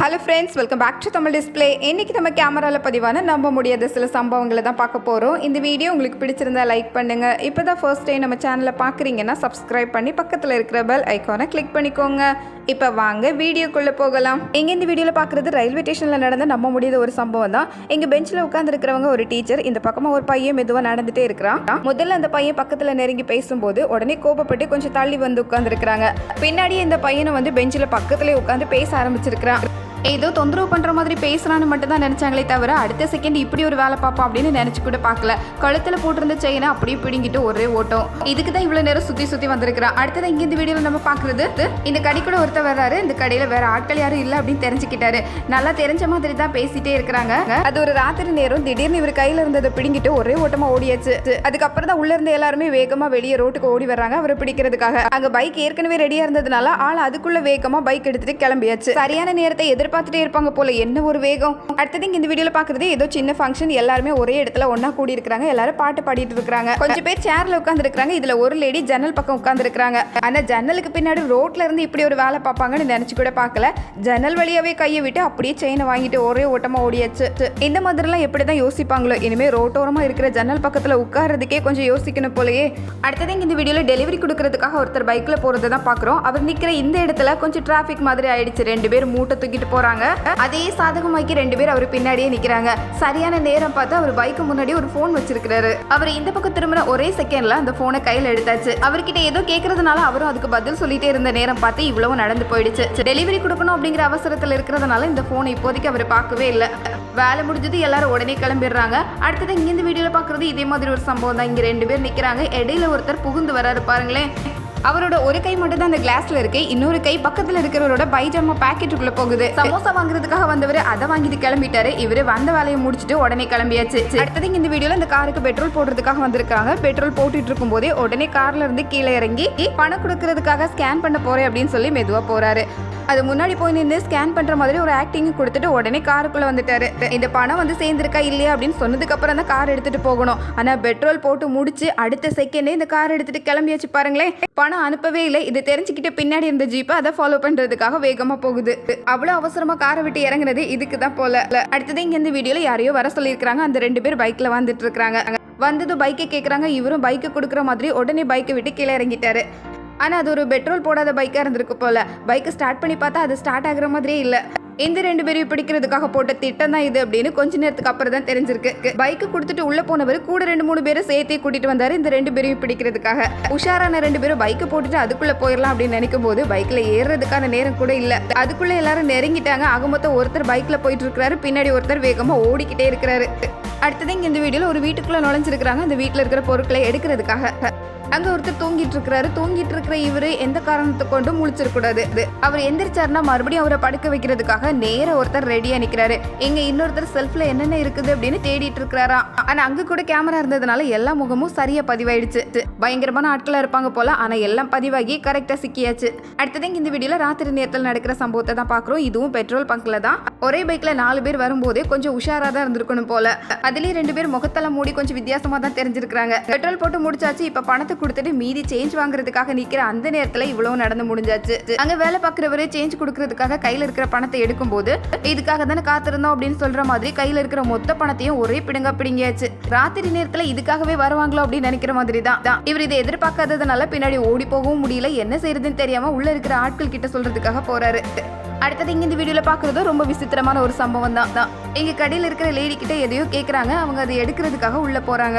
Hello friends welcome back to Tamil display இன்னைக்கு நம்ம கேமராவில் பதிவான நம்ப முடியாத சில சம்பவங்களை தான் பார்க்க போகிறோம் இந்த வீடியோ உங்களுக்கு பிடிச்சிருந்தா லைக் பண்ணுங்கள் இப்போ தான் ஃபர்ஸ்ட் டைம் நம்ம சேனலை பார்க்குறீங்கன்னா சப்ஸ்கிரைப் பண்ணி பக்கத்தில் இருக்கிற பெல் ஐக்கானை கிளிக் பண்ணிக்கோங்க. இப்போ வாங்க வீடியோக்குள்ளே போகலாம். இங்கே இந்த வீடியோவில் பார்க்குறது ரயில்வே ஸ்டேஷனில் நடந்த நம்ப முடியாத ஒரு சம்பவம் தான். இங்கே பெஞ்சில் உட்காந்துருக்கிறவங்க ஒரு டீச்சர் இந்த பக்கமாக ஒரு பையன் மெதுவாக நடந்துகிட்டே இருக்கிறான். முதல்ல அந்த பையன் பக்கத்தில் நெருங்கி பேசும்போது உடனே கோபப்பட்டு கொஞ்சம் தள்ளி வந்து உட்காந்துருக்குறாங்க பின்னாடியே இந்த பையனை வந்து பெஞ்சில் பக்கத்துலேயே உட்காந்து பேச ஆரம்பிச்சிருக்கிறான். ஏதோ தொந்தரவு பண்ணுற மாதிரி பேசுகிறான்னு மட்டும் தான் நினச்சாங்களே தவிர அடுத்த செகண்ட் இப்படி ஒரு வேலை பார்ப்போம் அப்படின்னு நினச்சி கூட பார்க்கல. கழுத்தில் போட்டிருந்த செயினை அப்படியே பிடுங்கிட்டு ஒரே ஓட்டம். இதுக்கு தான் இவ்வளோ நேரம் சுற்றி சுற்றி வந்திருக்கிறான் அடுத்தது இங்கே இந்த வீடியோவில் நம்ம பார்க்குறது இந்த கடைக்கூட ஒருத்தர் வர்றாரு. இந்த கடையில் வேற ஆட்கள் யாரும் இல்லை அப்படின்னு தெரிஞ்சுக்கிட்டாரு. நல்லா தெரிஞ்ச மாதிரி தான் பேசிட்டே இருக்கிறாங்க. அது ஒரு ராத்திரி நேரம். திடீர்னு இவர் கையில் இருந்ததை பிடுங்கிட்டு ஒரே ஓட்டமாக ஓடியாச்சு. அதுக்கப்புறம் தான் உள்ள இருந்த எல்லாருமே வேகமாக வெளியே ரோட்டுக்கு ஓடி வர்றாங்க அவரை பிடிக்கிறதுக்காக. அங்கே பைக் ஏற்கனவே ரெடியாக இருந்ததுனால ஆள் அதுக்குள்ள வேகமாக பைக் எடுத்துட்டு கிளம்பியாச்சு. சரியான நேரத்தை பார்த்துட்டே இருப்பாங்க போல. என்ன ஒரு வேகம். அடுத்தது இங்க இந்த வீடியோல பாக்குறது ஏதோ சின்ன ஃபங்க்ஷன் எல்லாருமே ஒரே இடத்துல ஒன்றா கூடி இருக்காங்க எல்லாரும் பாட்டு பாடிட்டு இருக்காங்க கொஞ்சம் பேர் சேர்ல உட்கார்ந்து இருக்காங்க இதுல ஒரு லேடி ஜன்னல் பக்கம் உட்கார்ந்து இருக்காங்க ஜன்னலுக்கு பின்னாடி ரோட்ல இருந்து இப்படி ஒரு வேலை பார்ப்பாங்கன்னு நினைச்சு கூட பார்க்கல. ஜன்னல் வழியாவே கையை விட்டு அப்படியே செயினை வாங்கிட்டு ஒரே ஓட்டமா ஓடியாச்சு. இந்த மாதிரிலாம் எப்படிதான் யோசிப்பாங்களோ? இனிமே ரோட்டோரமா இருக்கிற ஜன்னல் பக்கத்துல உட்கார்றதுக்கே கொஞ்சம் யோசிக்கணும் போலயே. அடுத்தது இங்க இந்த வீடியோல டெலிவரி கொடுக்கறதுக்காக ஒருத்தர் பைக்ல போறதை தான் பாக்குறோம். அவர் நிக்கிற இந்த இடத்துல கொஞ்சம் டிராபிக் மாதிரி ஆயிடுச்சு. ரெண்டு பேர் மூட்டை தூக்கிட்டு போறாங்க. அதே சாதகமாக்கி ரெண்டு பேர் அவர் பின்னாடியே நிக்கிறாங்க. சரியான நேரம் பார்த்து அவர் பைக்கு முன்னாடி ஒரு ஃபோன் வச்சிருக்கிறாரு. அவர் இந்த பக்கம் திரும்பின ஒரே செகண்ட்ல அந்த போனை கையில எடுத்தாச்சு. அவர்கிட்ட ஏதோ கேட்கறதுனால அவரும் அதுக்கு பதில் சொல்லிட்டே இருந்த நேரம் பார்த்து இவ்வளவு நடந்து போயிடுச்சு. டெலிவரி கொடுக்கணும் அப்படிங்கிற அவசரத்துல இருக்கிறதுனால இந்த போனை இப்போதைக்கு அவர் பார்க்கவே இல்லை. வேலை முடிஞ்சது எல்லாரும் உடனே கிளம்பிடுறாங்க. அடுத்தது இங்க இந்த வீடியோல பாக்குறது இதே மாதிரி ஒரு சம்பவம் தான். இங்க ரெண்டு பேர் நிக்கிறாங்க. இடையில ஒருத்தர் புகுந்து வராரு பாருங்களேன். அவரோட ஒரு கை மட்டும் தான் அந்த கிளாஸ்ல இருக்கு. இன்னொரு கை பக்கத்துல இருக்கிறவரோட பைஜாமா பாக்கெட்டுக்குள்ள போகுது. சமோசா வாங்குறதுக்காக வந்தவர் அதை வாங்கிட்டு கிளம்பிட்டாரு. இவரு வந்த வேலையை முடிச்சுட்டு உடனே கிளம்பியாச்சு. அடுத்தது இந்த வீடியோல இந்த காருக்கு பெட்ரோல் போடுறதுக்காக வந்திருக்காங்க. பெட்ரோல் போட்டுட்டு இருக்கும் போதே உடனே கார்ல இருந்து கீழே இறங்கி பணம் கொடுக்கறதுக்காக ஸ்கேன் பண்ண போறேன் அப்படின்னு சொல்லி மெதுவா போறாரு. அது முன்னாடி போய் நின்று ஸ்கேன் பண்ணுற மாதிரி ஒரு ஆக்டிங் கொடுத்துட்டு உடனே காருக்குள்ளே வந்துட்டாரு. இந்த பணம் வந்து சேர்ந்துருக்கா இல்லையா அப்படின்னு சொன்னதுக்கப்புறம் தான் கார் எடுத்துகிட்டு போகணும். ஆனால் பெட்ரோல் போட்டு முடிச்சு அடுத்த செகண்டே இந்த கார் எடுத்துகிட்டு கிளம்பியாச்சு பாருங்களேன். பணம் அனுப்பவே இல்லை. இது தெரிஞ்சுக்கிட்டு பின்னாடி இருந்த ஜீப்பை அதை ஃபாலோ பண்ணுறதுக்காக வேகமாக போகுது. அவ்வளோ அவசரமாக காரை விட்டு இறங்குனது இதுக்கு தான் போல. அடுத்தது இங்கே இந்த வீடியோவில் யாரையோ வர சொல்லியிருக்காங்க அந்த ரெண்டு பேர் பைக்கில் வந்துட்டு இருக்காங்க. வந்தது பைக்கை கேட்குறாங்க இவரும் பைக்கை கொடுக்குற மாதிரி உடனே பைக்கை விட்டு கீழே இறங்கிட்டாரு. ஆனால் அது ஒரு பெட்ரோல் போடாத பைக்காக இருந்திருக்கு போல. பைக்கை ஸ்டார்ட் பண்ணி பார்த்தா அது ஸ்டார்ட் ஆகுற மாதிரியே இல்லை. இந்த ரெண்டு பேரையும் பிடிக்கிறதுக்காக போட்ட திட்டம் தான் இது அப்படின்னு கொஞ்ச நேரத்துக்கு அப்புறம் தான் தெரிஞ்சிருக்கு. பைக்கு கொடுத்துட்டு உள்ள போனவர் கூட ரெண்டு மூணு பேரை சேர்த்தே கூட்டிட்டு வந்தாரு இந்த ரெண்டு பேரையும் பிடிக்கிறதுக்காக. உஷாரான ரெண்டு பேரும் பைக்கை போட்டுட்டு அதுக்குள்ள போயிடலாம் அப்படின்னு நினைக்கும் போது பைக்ல ஏறுறதுக்கான நேரம் கூட இல்ல. அதுக்குள்ள எல்லாரும் நெருங்கிட்டாங்க. ஆக மொத்தம் ஒருத்தர் பைக்ல போயிட்டு இருக்கிறாரு பின்னாடி ஒருத்தர் வேகமா ஓடிக்கிட்டே இருக்கிறாரு. அடுத்தது இங்க இந்த வீடியோல ஒரு வீட்டுக்குள்ள நுழைஞ்சிருக்கிறாங்க. அந்த வீட்டுல இருக்கிற பொருட்களை எடுக்கிறதுக்காக. அங்க ஒருத்தர் தூங்கிட்டு இருக்கிறாரு. தூங்கிட்டு இருக்கிற இவரு எந்த காரணத்தை கொண்டும் முழிச்சிடக்கூடாது அவர் எந்திரிச்சாருன்னா மறுபடியும் அவரை படுக்க வைக்கிறதுக்காக நேர ஒருத்தர் ரெடியா நிக்கிறாரு. இங்கே இன்னொருத்தர் செல்ஃப்ல என்னென்ன இருக்குது அப்படின்னு தேடிட்டு இருக்கிறாராம் ஆனா அங்க கூட கேமரா இருந்ததுனால எல்லா முகமும் சரியா பதிவாயிடுச்சு. பயங்கரமான ஆட்களா இருப்பாங்க போல ஆனா எல்லாம் பதிவாகி கரெக்டா சிக்கியாச்சு. அடுத்தது இந்த வீடியோல ராத்திரி நேரத்தில் நடக்கிற சம்பவத்தை தான் பாக்குறோம் இதுவும் பெட்ரோல் பங்க்ல தான். ஒரே பைக்ல நாலு பேர் வரும்போதே கொஞ்சம் உஷாரா தான் இருந்திருக்கணும் போல. அதுலயும் ரெண்டு பேர் முகத்தெல்லாம் மூடி கொஞ்சம் வித்தியாசமா தான் தெரிஞ்சிருக்காங்க பெட்ரோல் போட்டு முடிச்சாச்சு இப்ப பணத்தை கொடுத்துட்டு மீதி சேஞ்ச் வாங்குறதுக்காக நிக்கிற அந்த நேரத்துல இவ்வளவு நடந்து முடிஞ்சாச்சு. அங்க வேலை பார்க்குறவரு சேஞ்ச் கொடுக்கறதுக்காக கையில இருக்கிற பணத்தை இருக்கும்போது இதுக்காக தானே காத்திருந்தோம் அப்படின்னு சொல்ற மாதிரி கையில இருக்கிற மொத்த பணத்தையும் ஒரே பிடுங்க பிடுங்கியாச்சு. ராத்திரி நேரத்துல இதுக்காகவே வருவாங்களோ அப்படின்னு நினைக்கிற மாதிரி தான். இவர் இதை எதிர்பார்க்காததுனால பின்னாடி ஓடி போகவும் முடியல. என்ன செய்யறதுன்னு தெரியாம உள்ள இருக்கிற ஆட்கள் கிட்ட சொல்றதுக்காக போறாரு. அடுத்தது இங்க இந்த வீடியோல பாக்குறதோ ரொம்ப விசித்திரமான ஒரு சம்பவம் தான். இங்க கடையில் கடையில இருக்கிற லேடி கிட்ட எதையோ கேக்குறாங்க. அவங்க அதை எடுக்கிறதுக்காக உள்ள போறாங்க.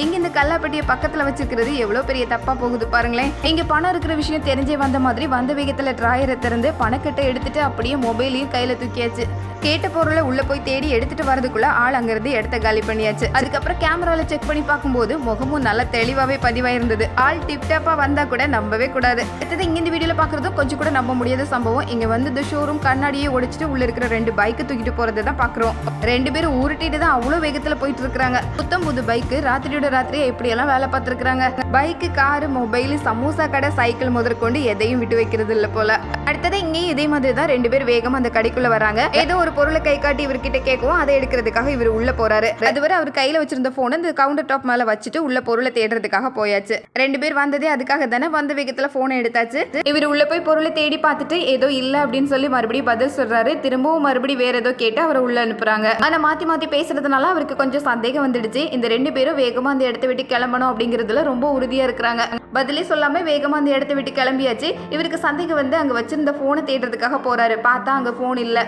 இங்க இந்த கல்லாப்பட்டியை பக்கத்துல வச்சிருக்கிறது எவ்வளவு பெரிய தப்பா போகுது பாருங்களேன். இங்க பணம் இருக்கிற விஷயம் தெரிஞ்சே வந்த மாதிரி வந்த வேகத்துல டிராயரை திறந்து பணக்கட்டை எடுத்துட்டு அப்படியே மொபைலையும் கையில தூக்கியாச்சு. கேட்ட பொருளை உள்ள போய் தேடி எடுத்துட்டு வரதுக்குள்ள ஆள் அங்கிருந்து இடத்த காலி பண்ணியாச்சு. அதுக்கப்புறம் கேமரால செக் பண்ணி பார்க்கும்போது முகமும் நல்லா தெளிவாவே பதிவாயிருந்தது. ஆள் டிப்டாப்பா வந்தா கூட நம்பவே கூடாது. அடுத்தது இங்க இந்த வீடியோல பாக்குறதும் கொஞ்சம் கூட நம்ப முடியாத சம்பவம். இங்க வந்து ஷோரூம் கண்ணாடியை ஒடிச்சிட்டு உள்ள இருக்கிற ரெண்டு பைக்கு தூக்கிட்டு போறதை தான் பாக்குறோம் ரெண்டு பேரும் உருட்டிட்டு தான் அவ்வளவு வேகத்துல போயிட்டு இருக்காங்க புத்தம் புது பைக்கு ராத்திரியோட ராத்திரியோட ராத்திரியே இப்படியெல்லாம் வேலை பார்த்துருக்குறாங்க. பைக்கு காரு மொபைல் சமோசா கடை சைக்கிள் முதற்கொண்டு எதையும் விட்டு வைக்கிறது இல்லை போல. அடுத்தது இங்கேயும் இதே மாதிரி தான் ரெண்டு பேர் வேகம் அந்த கடைக்குள்ள வராங்க. ஏதோ ஒரு பொருளை கை காட்டி இவர்கிட்ட கேட்கவும் அதை எடுக்கிறதுக்காக இவர் உள்ள போறாரு. அதுவரை அவர் கையில வச்சிருந்த போனை இந்த கவுண்டர் டாப் மேல வச்சுட்டு உள்ள பொருளை தேடுறதுக்காக போயாச்சு. ரெண்டு பேர் வந்ததே அதுக்காக தானே வந்த வேகத்துல போனை எடுத்தாச்சு. இவர் உள்ள போய் பொருளை தேடி பார்த்துட்டு ஏதோ இல்ல அப்படின்னு சொல்லி மறுபடியும் பதில் சொல்றாரு. திரும்பவும் மறுபடியும் வேற ஏதோ கேட்டு அவரை உள்ள அனுப்புறாங்க. ஆனா மாத்தி மாத்தி பேசுறதுனால அவருக்கு கொஞ்சம் சந்தேகம் வந்துடுச்சு. இந்த ரெண்டு பேரும் வேகமா அந்த இடத்த விட்டு கிளம்பணும் அப்படிங்கறதுல ரொம்ப உறுதியா இருக்கிறாங்க. பதிலே சொல்லாமல் வேகமா அந்த இடத்த விட்டு கிளம்பியாச்சு. இவருக்கு சந்தேகம் வந்து அங்க வச்சிருந்த ஃபோனை தேடுறதுக்காக போறாரு. பார்த்தா அங்க ஃபோன் இல்ல.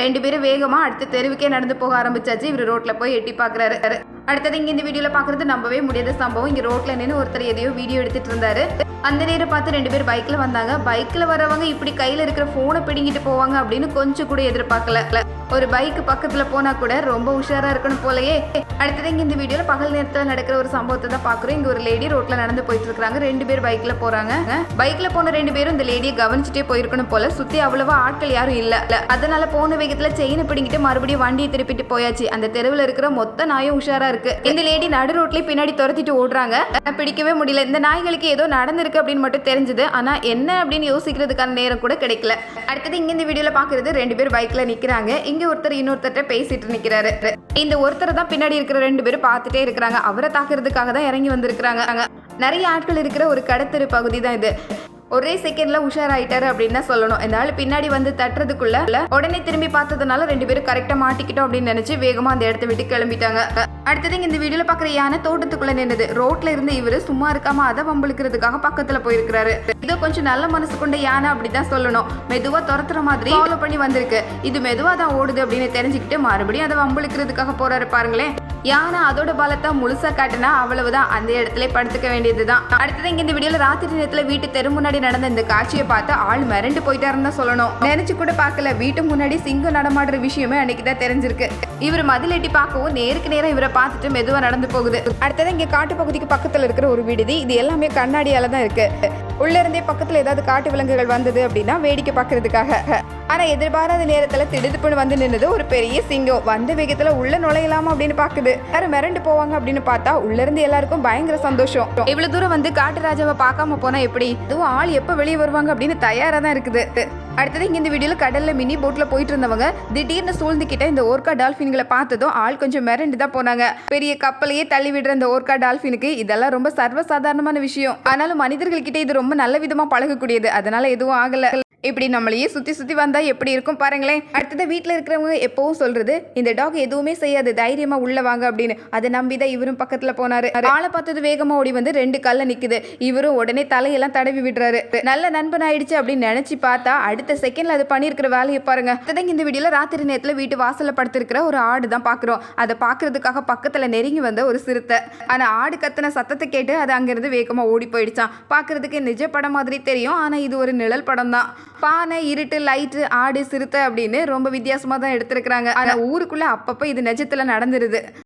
ரெண்டு பேரும் வேகமா அடுத்த தெருவுக்கே நடந்து போக ஆரம்பிச்சாச்சு. இவர் ரோட்ல போய் எட்டி பாக்குறாரு. அடுத்தது இங்க இந்த வீடியோவில் பாக்குறது நம்பவே முடியாத சம்பவம். இங்க ரோட்ல நின்று ஒருத்தர் எதையோ வீடியோ எடுத்துட்டு இருந்தாரு. அந்த நேரம் பார்த்து ரெண்டு பேர் பைக்ல வந்தாங்க. பைக்ல வரவங்க இப்படி கையில இருக்கிற ஃபோனை பிடிங்கிட்டு போவாங்க அப்படின்னு கொஞ்சம் கூட எதிர்பார்க்கல. ஒரு பைக் பக்கத்துல போனா கூட ரொம்ப உஷாரா இருக்கணும் போலயே. அடுத்தது இங்க இந்த வீடியோல பகல் நேரத்துல நடக்கிற ஒரு சம்பவத்தை தான் பாக்குறோம். இங்க ஒரு லேடி ரோட்ல நடந்து போயிட்டு இருக்காங்க. ரெண்டு பேர் பைக்ல போறாங்க. பைக்ல போன ரெண்டு பேரும் இந்த லேடியை கவனிச்சுட்டே போயிருக்கணும் போல. சுத்தி அவ்வளவா ஆட்கள் யாரும் இல்ல. அதனால போன வேகத்துல செயினை பிடிங்கிட்டு மறுபடியும் வண்டியை திருப்பிட்டு போயாச்சு. அந்த தெருவில் இருக்கிற மொத்த நாயும் உஷாரா இருக்கு. இந்த லேடி நடு ரோட்லயே பின்னாடி துரத்திட்டு ஓடுறாங்க. பிடிக்கவே முடியல. இந்த நாய்களுக்கு ஏதோ நடந்திருக்கு அப்படின்னு மட்டும் தெரிஞ்சது. ஆனா என்ன அப்படின்னு யோசிக்கிறதுக்கான நேரம் கூட கிடைக்கல. அடுத்தது இங்க இந்த வீடியோல பாக்குறது ரெண்டு பேர் பைக்ல நிக்கிறாங்க. இங்க ஒருத்தர் இன்னொருத்தர்ட்ட பேசிட்டு நிக்கிறாரு. இந்த ஒருத்தர் தான் பின்னாடி இருக்கிற ரெண்டு பேரும் பார்த்துட்டே இருக்கிறாங்க. அவரை தாக்குறதுக்காக தான் இறங்கி வந்திருக்கிறாங்க. நிறைய ஆட்கள் இருக்கிற ஒரு கடத்தெரு பகுதி தான் இது. ஒரே செகண்ட்ல உஷாராயிட்டாரு அப்படின்னு தான் சொல்லணும். இந்த ஆள் பின்னாடி வந்து தட்டுறதுக்குள்ள உடனே திரும்பி பார்த்ததுனால ரெண்டு பேரும் கரெக்டா மாட்டிக்கிட்டோம் அப்படின்னு நினைச்சு வேகமா அந்த இடத்த விட்டு கிளம்பிட்டாங்க. அடுத்தது இந்த வீடியோல பாக்குற யானை தோட்டத்துக்குள்ள நின்றுது ரோட்ல இருந்து இவரு சும்மா இருக்காம அதை வம்பளிக்கிறதுக்காக பக்கத்துல போயிருக்கிறாரு. இதோ கொஞ்சம் நல்ல மனசு கொண்ட யானை அப்படிதான் சொல்லணும். மெதுவா துரத்துற மாதிரி ஃபாலோ பண்ணி வந்திருக்கு. இது மெதுவா தான் ஓடுது அப்படின்னு தெரிஞ்சுக்கிட்டு மறுபடியும் அதை வம்பளிக்கிறதுக்காக போறாரு பாருங்களேன். யானை அதோட பலத்தை முழுசா காட்டினா அவ்வளவுதான். அந்த இடத்துல படுத்துக்க வேண்டியதுதான். அடுத்தது இங்க இந்த வீடியோல ராத்திரி நேரத்துல வீட்டு தெரு முன்னாடி நடந்த இந்த காட்சியை பார்த்து ஆள் மிரண்டு போயிட்டாருன்னு தான் சொல்லணும். நினைச்சு கூட பார்க்கல. வீட்டு முன்னாடி சிங்கம் நடமாடுற விஷயமே அன்னைக்கு தான் தெரிஞ்சிருக்கு. இவர் மதில் எட்டி பார்க்கவும் நேருக்கு நேரம் இவரை பார்த்துட்டு மெதுவா நடந்து போகுது. அடுத்தது இங்க காட்டு பகுதிக்கு பக்கத்துல இருக்கிற ஒரு விடுதி. இது எல்லாமே கண்ணாடியால தான் இருக்கு. உள்ளிருந்தே இருந்தே ஏதாவது காட்டு விலங்குகள் வந்தது அப்படின்னா வேடிக்கை பார்க்கறதுக்காக. ஆனா எதிர்பாராத நேரத்துல திடுதுப்புன்னு வந்து நின்னது ஒரு பெரிய சிங்கம். வந்த வேகத்துல உள்ள நுழையலாமா அப்படின்னு பாக்குது. யாரும் மிரண்டு போவாங்க அப்படின்னு பார்த்தா உள்ள இருந்து எல்லாருக்கும் பயங்கர சந்தோஷம். இவ்வளவு தூரம் வந்து காட்டு ராஜாவை பார்க்காம போனா எப்படி? இதுவும் ஆள் எப்ப வெளியே வருவாங்க அப்படின்னு தயாரா தான் இருக்குது. அடுத்தது இங்க இந்த வீடியோல கடல்ல மினி போட்ல போயிட்டு இருந்தவங்க திடீர்னு சூழ்ந்துக்கிட்ட இந்த ஓர்கா டால்பின்களை பார்த்ததும் ஆள் கொஞ்சம் மிரண்டு தான் போனாங்க. பெரிய கப்பலையே தள்ளி விடுற இந்த ஓர்கா டால்பினுக்கு இதெல்லாம் ரொம்ப சர்வசாதாரணமான விஷயம். ஆனாலும் மனிதர்கள்கிட்ட இது ரொம்ப நல்ல விதமா பழகக்கூடியது. அதனால் எதுவும் ஆகலை. இப்படி நம்மளையே சுத்தி சுத்தி வந்தா எப்படி இருக்கும் பாருங்களேன். அடுத்தது வீட்டில் இருக்கிறவங்க எப்பவும் சொல்றது இந்த டாக் எதுவுமே செய்யாது தைரியமா உள்ள வாங்க அப்படின்னு. அதை நம்பிதான் இவரும் பக்கத்துல போனாரு. ஆளை பார்த்தது வேகமா ஓடி வந்து ரெண்டு கல்ல நிக்குது. இவரும் உடனே தலையெல்லாம் தடவி விடுறாரு. நல்ல நண்பன் ஆயிடுச்சு அப்படின்னு நினைச்சு பார்த்தா அடுத்த செகண்ட்ல அது பண்ணியிருக்கிற வேலையை பாருங்க. அடுத்தது இந்த வீடியோல ராத்திரி நேரத்துல வீட்டு வாசல்ல படுத்திருக்கிற ஒரு ஆடு தான் பாக்குறோம். அதை பாக்குறதுக்காக பக்கத்துல நெருங்கி வந்த ஒரு சிறுத்தை. ஆனா ஆடு கத்துன சத்தத்தை கேட்டு அது அங்கிருந்து வேகமா ஓடி போயிடுச்சான் பாக்குறதுக்கு நிஜ படம் மாதிரி தெரியும். ஆனா இது ஒரு நிழல் படம் தான் பானை இருட்டு லைட்டு ஆடு சிறுத்தை அப்படின்னு ரொம்ப வித்தியாசமாக தான் எடுத்திருக்கிறாங்க. ஆனால் ஊருக்குள்ளே அப்பப்போ இது நிஜத்தில் நடந்துருது.